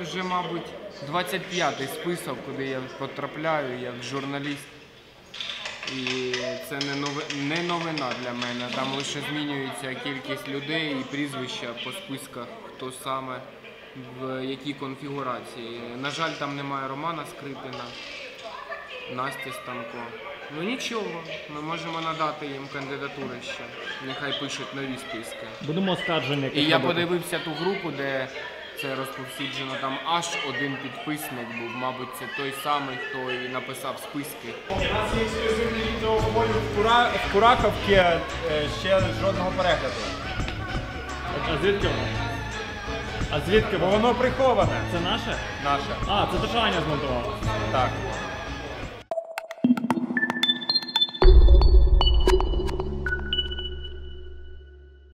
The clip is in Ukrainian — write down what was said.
вже, мабуть, 25-й список, куди я потрапляю як журналіст. І це не, новина для мене. Там лише змінюється кількість людей і прізвища по списках, хто саме в якій конфігурації. На жаль, там немає Романа Скрипіна, Насті Станко. Ну нічого, ми можемо надати їм кандидатури ще. Нехай пишуть нові списки. Будемо оскарження. І я подивився ту групу, де це розповсюджено. Там аж один підписник був. Мабуть, це той самий, хто і написав списки. У нас є ексклюзивне відео в, Кура... в Кураховці, е, ще жодного перегляду. А звідки воно? А звідки Бо воно? воно приховане. Це наше? Наше. А, це те, що Аня змонтувала. Так.